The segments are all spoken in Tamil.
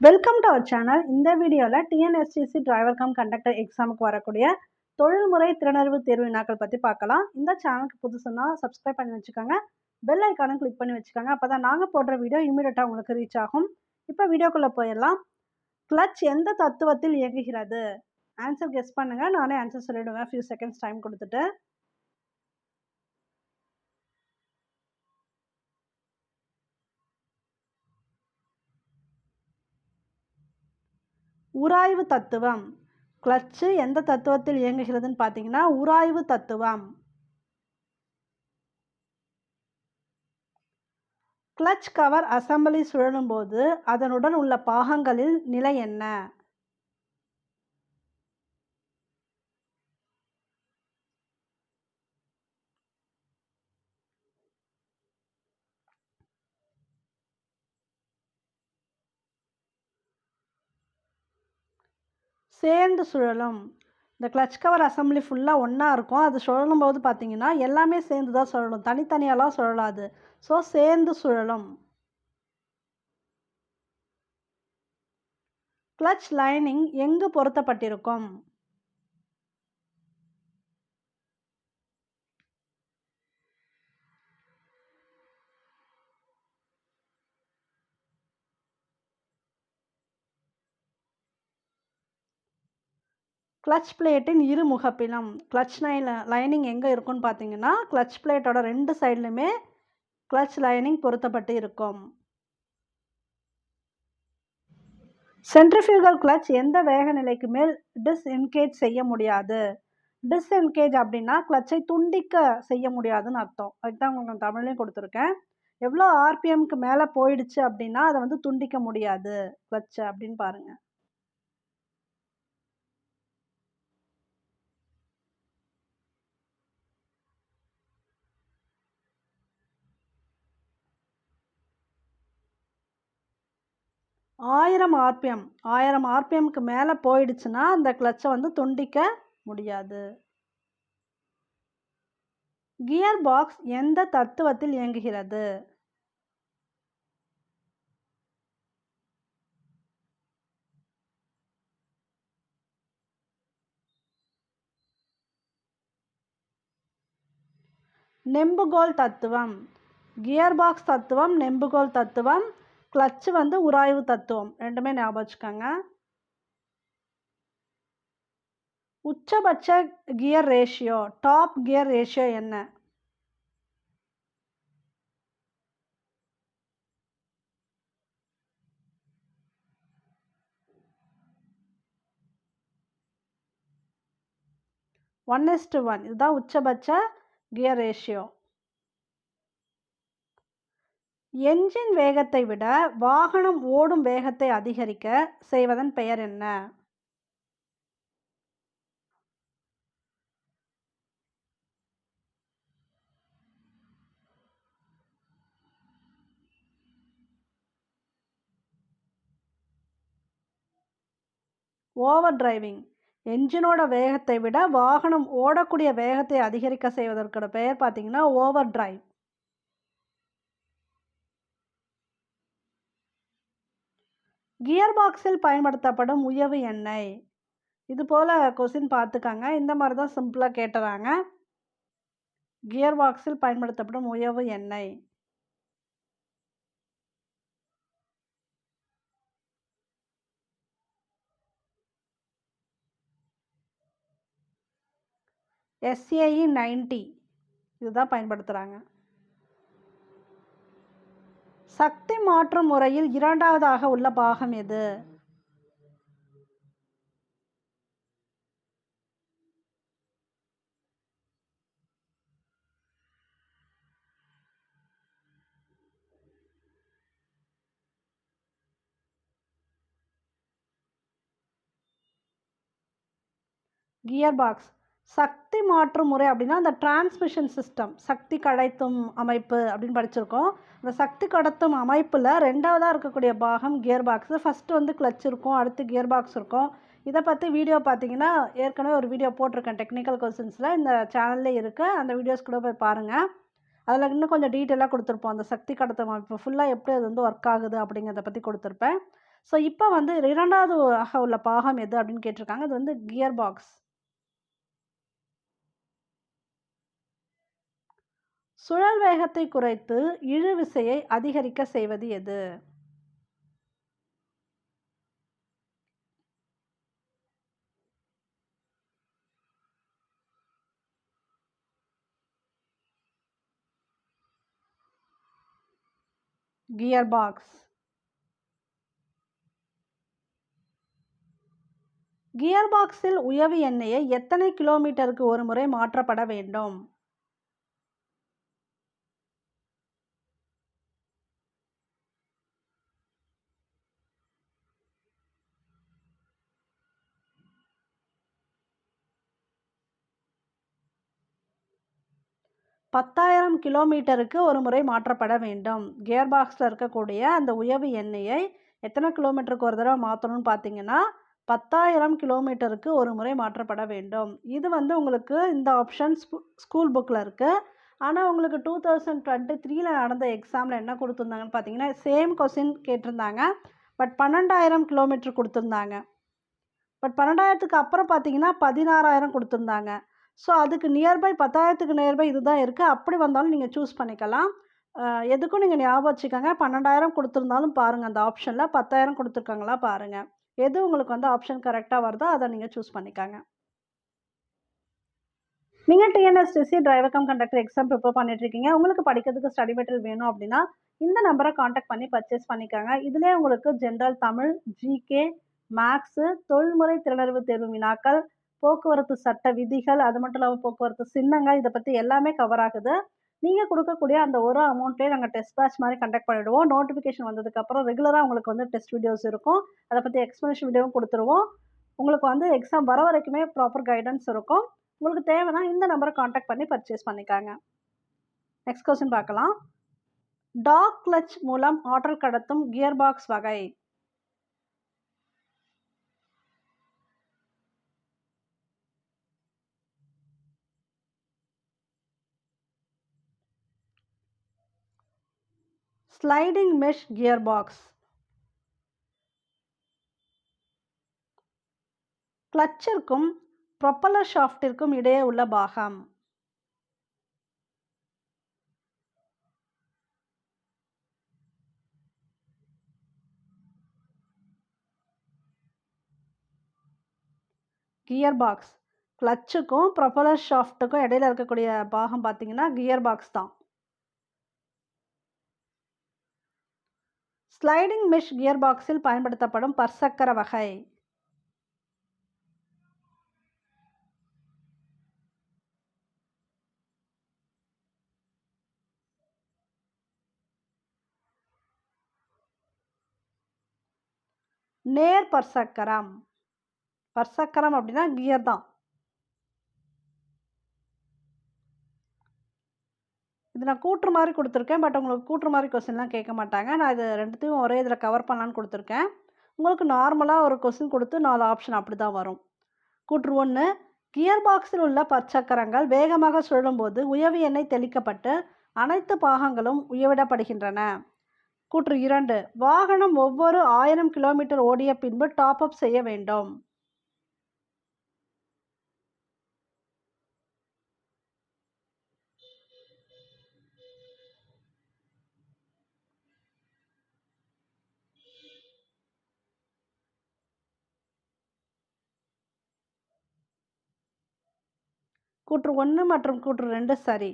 வெல்கம் டு அவர் சேனல் இந்த வீடியோவில் டிஎன்எஸ்டிசி டிரைவர் கம் கண்டக்டர் எக்ஸாமுக்கு வரக்கூடிய தொழில்முறை திறனறிவு தேர்வு வினாக்கள் பற்றி பார்க்கலாம். இந்த சேனலுக்கு புதுசுன்னா சப்ஸ்கிரைப் பண்ணி வச்சுக்கோங்க. பெல் ஐக்கானும் கிளிக் பண்ணி வச்சுக்கோங்க. அப்போ தான் நாங்கள் போடுற வீடியோ இமீடியட்டாக உங்களுக்கு ரீச் ஆகும். இப்போ வீடியோக்குள்ளே போயிடலாம். கிளச் எந்த தத்துவத்தில் இயங்குகிறது? ஆன்சர் கெஸ் பண்ணுங்கள் நானே ஆன்சர் சொல்லிவிடுவேன் ஃபியூ செகண்ட்ஸ் டைம் கொடுத்துட்டு. உராய்வு தத்துவம். கிளச்சு எந்த தத்துவத்தில் இயங்குகிறதுன்னு பார்த்தீங்கன்னா உராய்வு தத்துவம். கிளச் கவர் அசம்பிளி சுழலும் போது அதனுடன் உள்ள பாகங்களில் நிலை என்ன? சேர்ந்து சுழலும். இந்த கிளச் கவர் அசம்பிளி ஃபுல்லாக ஒன்றா இருக்கும். அது சுழலும் போது பார்த்தீங்கன்னா எல்லாமே சேர்ந்து தான் சுழலும். தனித்தனியாலாம் சுழலாது. ஸோ சேர்ந்து சுழலும். கிளச் லைனிங் எங்கு பொருத்தப்பட்டிருக்கும்? கிளச் பிளேட்டின் இரு முகப்பிலும் கிளச் லைன் லைனிங் எங்கே இருக்கும்னு பார்த்தீங்கன்னா கிளச் பிளேட்டோட ரெண்டு சைட்லையுமே கிளச் லைனிங் பொருத்தப்பட்டு இருக்கும். சென்ட்ரிஃபியூகல் கிளச் எந்த வேக நிலைக்கு மேல் டிஸ்என்கேஜ் செய்ய முடியாது. டிஸ்என்கேஜ் அப்படின்னா கிளச்சை துண்டிக்க செய்ய முடியாதுன்னு அர்த்தம். அதுக்கு தான் உங்களுக்கு தமிழ்லையும் கொடுத்துருக்கேன். எவ்வளோ ஆர்பிஎம்க்கு மேலே போயிடுச்சு அப்படின்னா அதை வந்து துண்டிக்க முடியாது கிளச்சை அப்படின்னு பாருங்கள் ஆயிரம் ஆர்பிஎம். ஆயிரம் ஆர்பிஎம்க்கு மேலே போயிடுச்சுன்னா அந்த கிளச்சை வந்து துண்டிக்க முடியாது. கியர் பாக்ஸ் எந்த தத்துவத்தில் இயங்குகிறது? நெம்புகோல் தத்துவம். கியர் பாக்ஸ் தத்துவம் நெம்புகோல் தத்துவம் கிளட்ச் வந்து உராய்வு தத்துவம். ரெண்டுமே ஞாபகம் வச்சுக்கோங்க. உச்சபட்ச gear ratio top gear ratio என்ன? ஒன் இஸ்டு ஒன் இதுதான் உச்சபட்ச கியர் ரேஷியோ என்ஜின் வேகத்தை விட வாகனம் ஓடும் வேகத்தை அதிகரிக்க செய்வதன் பெயர் என்ன? ஓவர் டிரைவிங் என்ஜினோட வேகத்தை விட வாகனம் ஓடக்கூடிய வேகத்தை அதிகரிக்க செய்வதற்கான பெயர் பார்த்தீங்கன்னா ஓவர் டிரைவ் கியர் பாக்ஸில் பயன்படுத்தப்படும் உயவு எண்ணெய். இது போல் கொஸ்டின் பார்த்துக்காங்க. இந்த மாதிரி தான் சிம்பிளாக கேட்டுறாங்க. கியர் பாக்ஸில் பயன்படுத்தப்படும் உயவு எண்ணெய். எஸ்ஏஇ நைன்டி இதுதான் பயன்படுத்துகிறாங்க சக்தி மாற்றும் முறையில் இரண்டாவதாக உள்ள பாகம் எது? கியர் பாக்ஸ் சக்தி மாற்று முறை அப்படின்னா அந்த டிரான்ஸ்மிஷன் சிஸ்டம் சக்தி கடத்தும் அமைப்பு அப்படின்னு படிச்சிருக்கோம். அந்த சக்தி கடத்தும் அமைப்பில் ரெண்டாவதாக இருக்கக்கூடிய பாகம் கியர் பாக்ஸு ஃபஸ்ட்டு வந்து கிளச் இருக்கும் அடுத்து கியர் பாக்ஸ் இருக்கும். இதை பற்றி வீடியோ பார்த்தீங்கன்னா ஏற்கனவே ஒரு வீடியோ போட்டிருக்கேன் டெக்னிக்கல் கொஸ்டின்ஸில் இந்த சேனல்லே இருக்குது அந்த வீடியோஸ் கூட போய் பாருங்கள் அதில் இன்னும் கொஞ்சம் டீட்டெயிலாக கொடுத்துருப்போம். அந்த சக்தி கடத்தும் அமைப்பு ஃபுல்லாக எப்படி அது வந்து ஒர்க் ஆகுது அப்படிங்கிறத பற்றி கொடுத்துருப்பேன். ஸோ இப்போ வந்து இரண்டாவது ஆக உள்ள பாகம் எது அப்படின்னு கேட்டிருக்காங்க. அது வந்து கியர் பாக்ஸ் சுழல் வேகத்தை குறைத்து இழு விசையை அதிகரிக்க செய்வது எது? கியர் பாக்ஸ் கியர் பாக்ஸில் உயவு எண்ணெயை எத்தனை கிலோமீட்டருக்கு ஒரு முறை மாற்றப்பட வேண்டும்? பத்தாயிரம் கிலோமீட்டருக்கு ஒரு முறை மாற்றப்பட வேண்டும். கியர் பாக்ஸில் இருக்கக்கூடிய அந்த உயவு எண்ணெயை எத்தனை கிலோமீட்டருக்கு ஒரு தடவை மாற்றணும்னு பார்த்தீங்கன்னா பத்தாயிரம் கிலோமீட்டருக்கு ஒரு முறை மாற்றப்பட வேண்டும். இது வந்து உங்களுக்கு இந்த ஆப்ஷன் ஸ்கூல் புக்கில் இருக்குது ஆனால் உங்களுக்கு டூ தௌசண்ட் டுவெண்ட்டி த்ரீல நடந்த எக்ஸாமில் என்ன கொடுத்துருந்தாங்கன்னு பார்த்தீங்கன்னா சேம் கொஸ்டின் கேட்டிருந்தாங்க. பட் பன்னெண்டாயிரம் கிலோமீட்டர் கொடுத்துருந்தாங்க. பட் பன்னெண்டாயிரத்துக்கு அப்புறம் பார்த்தீங்கன்னா பதினாறாயிரம் கொடுத்துருந்தாங்க. ஸோ அதுக்கு நியர்பை பத்தாயிரத்துக்கு நியர்பை இதுதான் இருக்குது அப்படி வந்தாலும் நீங்கள் சூஸ் பண்ணிக்கலாம். எதுக்கும் நீங்கள் ஞாபகம் வச்சுக்கோங்க. பன்னெண்டாயிரம் கொடுத்துருந்தாலும் பாருங்கள் அந்த ஆப்ஷனில் பத்தாயிரம் கொடுத்துருக்காங்களா பாருங்கள் எது உங்களுக்கு வந்து ஆப்ஷன் கரெக்டாக வருதோ அதை நீங்கள் சூஸ் பண்ணிக்கோங்க. நீங்கள் TNSTC driver cum conductor exam prepare பண்ணிட்டுருக்கீங்க உங்களுக்கு படிக்கிறதுக்கு ஸ்டடி மெட்டீரியல் வேணும் அப்படின்னா இந்த நம்பரை காண்டாக்ட் பண்ணி பர்ச்சேஸ் பண்ணிக்கோங்க. இதிலே உங்களுக்கு ஜென்ரல் தமிழ் ஜிகே மேக்ஸு தொழில்முறை திறனறிவு தேர்வு வினாக்கள் போக்குவரத்து சட்ட விதிகள் அது மட்டும் இல்லாமல் போக்குவரத்து சின்னங்கள் இதை பற்றி எல்லாமே கவர் ஆகுது. நீங்கள் கொடுக்கக்கூடிய அந்த ஒரு அமௌண்ட்லேயே நாங்கள் டெஸ்ட் பேட்ச் மாதிரி கண்டக்ட் பண்ணிவிடுவோம் நோட்டிஃபிகேஷன் வந்ததுக்கப்புறம் ரெகுலராக உங்களுக்கு வந்து டெஸ்ட் வீடியோஸ் இருக்கும். அதை பற்றி எக்ஸ்ப்ளனேஷன் வீடியோவும் கொடுத்துருவோம். உங்களுக்கு வந்து எக்ஸாம் வர வரைக்குமே ப்ராப்பர் கைடன்ஸ் இருக்கும். உங்களுக்கு தேவைன்னா இந்த நம்பரை காண்டாக்ட் பண்ணி பர்ச்சேஸ் பண்ணிக்காங்க. நெக்ஸ்ட் கொஸ்டின் பார்க்கலாம். டாக் கிளச் மூலம் ஆற்றல் கடத்தும் கியர் பாக்ஸ் வகை. ஸ்லைடிங் மெஷ் கியர் பாக்ஸ் கிளச்சிற்கும் ப்ரொப்பல்லர் ஷாஃப்டிற்கும் இடையே உள்ள பாகம். கியர் பாக்ஸ் கிளச்சுக்கும் ப்ரொப்பல்லர் ஷாஃப்ட்டுக்கும் இடையில இருக்கக்கூடிய பாகம் பார்த்தீங்கன்னா கியர் பாக்ஸ் தான். ஸ்லைடிங் மெஷ் கியர் பாக்ஸில் பயன்படுத்தப்படும் பற்சக்கர வகை. நேர் பற்சக்கரம். பற்சக்கரம் அப்படின்னா கியர் தான். இது நான் கூற்று மாதிரி கொடுத்துருக்கேன் பட் உங்களுக்கு கூற்று மாதிரி கொஸ்டின்லாம் கேட்க மாட்டாங்க. நான் இது ரெண்டுத்தையும் ஒரே இதில் கவர் பண்ணலான்னு கொடுத்துருக்கேன். உங்களுக்கு நார்மலாக ஒரு கொஸ்டின் கொடுத்து நாலு ஆப்ஷன் அப்படி தான் வரும். கூற்று ஒன்று கியர் பாக்ஸில் உள்ள பற்சக்கரங்கள் வேகமாக சுழலும்போது உயவு எண்ணெய் தெளிக்கப்பட்டு அனைத்து பாகங்களும் உயவிடப்படுகின்றன கூற்று இரண்டு வாகனம் ஒவ்வொரு ஆயிரம் கிலோமீட்டர் ஓடிய பின்பு டாப் அப் செய்ய வேண்டும். கூற்று ஒன்று மற்றும் கூற்று ரெண்டு சரி.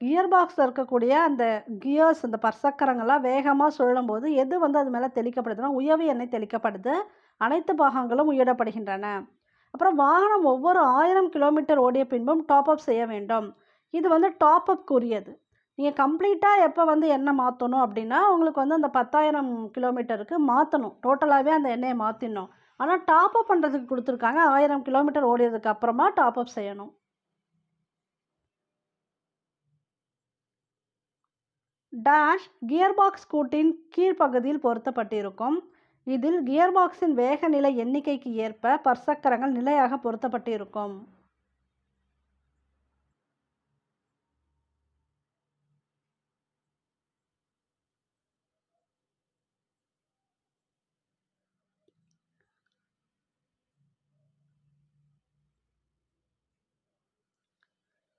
கியர் பாக்ஸில் இருக்கக்கூடிய அந்த கியர்ஸ் அந்த பற்சக்கரங்கள்லாம் வேகமாக சுழலும் போது எது வந்து அது மேலே தெளிக்கப்படுதுன்னா உயவு எண்ணெய் தெளிக்கப்படுது. அனைத்து பாகங்களும் உயரப்படுகின்றன அப்புறம் வாகனம் ஒவ்வொரு ஆயிரம் கிலோமீட்டர் ஓடிய பின்பும் டாப் அப் செய்ய வேண்டும். இது வந்து டாப் அப் கூறியது. நீங்கள் கம்ப்ளீட்டாக எப்போ வந்து எண்ணெய் மாற்றணும் அப்படின்னா உங்களுக்கு வந்து அந்த பத்தாயிரம் கிலோமீட்டருக்கு மாற்றணும் டோட்டலாகவே அந்த எண்ணெயை மாற்றிடணும் ஆனால் டாப் அப் பண்ணுறதுக்கு கொடுத்துருக்காங்க ஆயிரம் கிலோமீட்டர் ஓடியதுக்கு அப்புறமா டாப் அப் செய்யணும். டேஷ் கியர்பாக்ஸ் கூட்டின் கீழ்ப்பகுதியில் பொருத்தப்பட்டிருக்கும். இதில் கியர் கியர்பாக்ஸின் வேகநிலை எண்ணிக்கைக்கு ஏற்ப பற்சக்கரங்கள் நிலையாக பொருத்தப்பட்டிருக்கும்.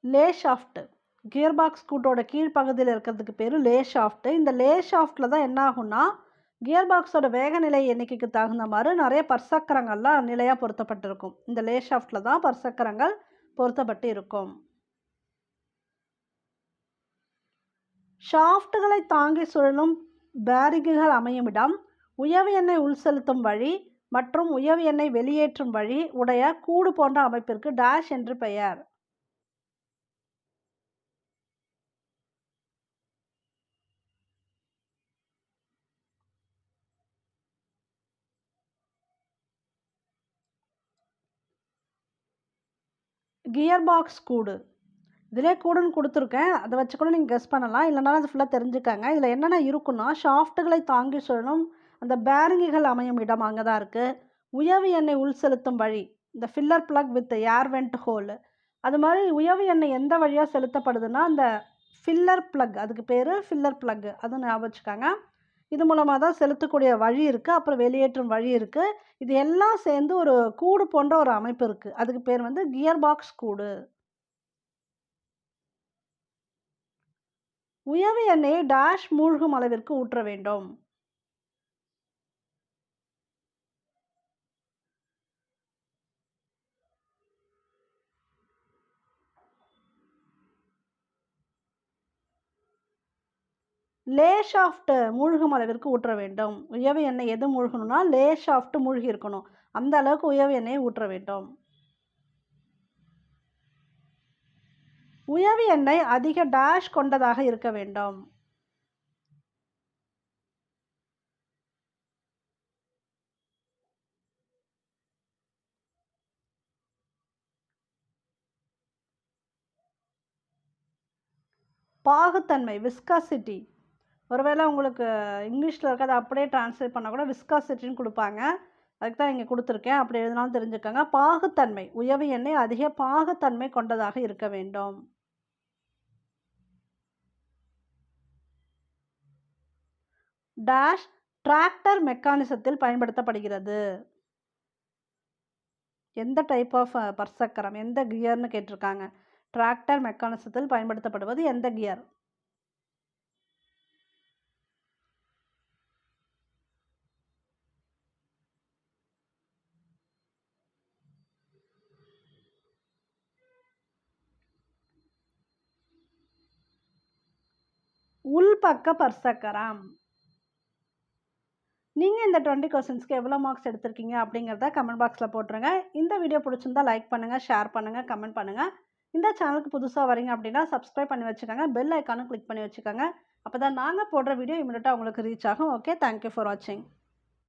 லே ஷாஃப்ட் கியர் பாக்ஸ் கூட்டோட கீழ்ப்பகுதியில் இருக்கிறதுக்கு பேர் லே ஷாஃப்ட்டு இந்த லே ஷாஃப்ட்டில் தான் என்ன ஆகும்னா கியர் பாக்ஸோட வேகநிலை எண்ணிக்கைக்கு தகுந்த மாதிரி நிறைய பற்சக்கரங்கள்லாம் நிலையாக பொருத்தப்பட்டிருக்கும். இந்த லே ஷாஃப்ட்டில் தான் பற்சக்கரங்கள் பொருத்தப்பட்டு இருக்கும். ஷாஃப்ட்டுகளை தாங்கி சுழலும் பேரிகுகள் அமையும் இடம் உயவு எண்ணெய் உள் செலுத்தும் வழி மற்றும் உயவு எண்ணெய் வெளியேற்றும் வழி உடைய கூடு போன்ற அமைப்பிற்கு டேஷ் என்று பெயர். கியர் பாக்ஸ் கூடு. இதிலே கூடுன்னு கொடுத்துருக்கேன். அதை வச்சு கூட நீங்கள் கெஸ் பண்ணலாம். இல்லைனாலும் அது ஃபுல்லாக தெரிஞ்சுக்காங்க. இதில் என்னென்ன இருக்குன்னா ஷாஃப்ட்டுகளை தாங்கி சொல்லணும். அந்த பேரிங்குகள் அமையும் இடம் அங்கே தான் இருக்குது உயவு எண்ணெய் உள் செலுத்தும் வழி. இந்த filler plug with air vent hole அது மாதிரி உயவு எண்ணெய் எந்த வழியாக செலுத்தப்படுதுன்னா அந்த ஃபில்லர் ப்ளக் அதுக்கு பேர் ஃபில்லர் ப்ளக் அதுவும் ஞாபகம் வச்சுக்காங்க. இது மூலமாக தான் செலுத்தக்கூடிய வழி இருக்குது அப்புறம் வெளியேற்றும் வழி இருக்குது இது எல்லாம் சேர்ந்து ஒரு கூடு போன்ற ஒரு அமைப்பு இருக்குது அதுக்கு பேர் வந்து கியர் பாக்ஸ் கூடு. உயவு எண்ணெயை டேஷ் மூழ்கும் அளவிற்கு ஊற்ற வேண்டும். லே ஆஃப்ட் மூழ்கும் அளவிற்கு ஊற்ற வேண்டும். உயவு எண்ணெய் எது மூழ்கணும்னா லேஷ் ஆஃப்ட் மூழ்கி இருக்கணும் அந்த அளவுக்கு உயவு எண்ணெயை ஊற்ற வேண்டும். உயவு எண்ணெய் அதிக டேஷ் கொண்டதாக இருக்க வேண்டும். பாகுத்தன்மை விஸ்காசிட்டி ஒருவேளை உங்களுக்கு இங்கிலீஷில் இருக்கிறத அப்படியே ட்ரான்ஸ்லேட் பண்ணால் கூட விஸ்காசிட்டின்னு கொடுப்பாங்க. அதுக்கு தான் இங்கே கொடுத்துருக்கேன். அப்படி எழுதினாலும் தெரிஞ்சுக்கோங்க. பாகுத்தன்மை உயவு எண்ணெய் அதிக பாகுத்தன்மை கொண்டதாக இருக்க வேண்டும். டேஷ் டிராக்டர் மெக்கானிசத்தில் பயன்படுத்தப்படுகிறது. எந்த டைப் ஆஃப் uh, பர்சக்கரம் எந்த கியர்னு கேட்டிருக்காங்க. டிராக்டர் மெக்கானிசத்தில் பயன்படுத்தப்படுவது எந்த கியர் உள்பக்க பர்சக்கரம். நீங்கள் இந்த டுவெண்ட்டி கொஸ்டின்ஸ்க்கு எவ்வளோ மார்க்ஸ் எடுத்திருக்கீங்க அப்படிங்கிறத கமெண்ட் பாக்ஸில் போட்டுருங்க. இந்த வீடியோ பிடிச்சிருந்தா லைக் பண்ணுங்கள் ஷேர் பண்ணுங்கள் கமெண்ட் பண்ணுங்கள் இந்த சேனலுக்கு புதுசாக வரீங்க அப்படின்னா சப்ஸ்கிரைப் பண்ணி வச்சுக்கோங்க. பெல் ஐக்கானும் கிளிக் பண்ணி வச்சுக்கோங்க. அப்போ தான் நாங்கள் போடுற வீடியோ இமீடியட்டாக உங்களுக்கு ரீச் ஆகும். ஓகே தேங்க்யூ ஃபார் வாட்சிங்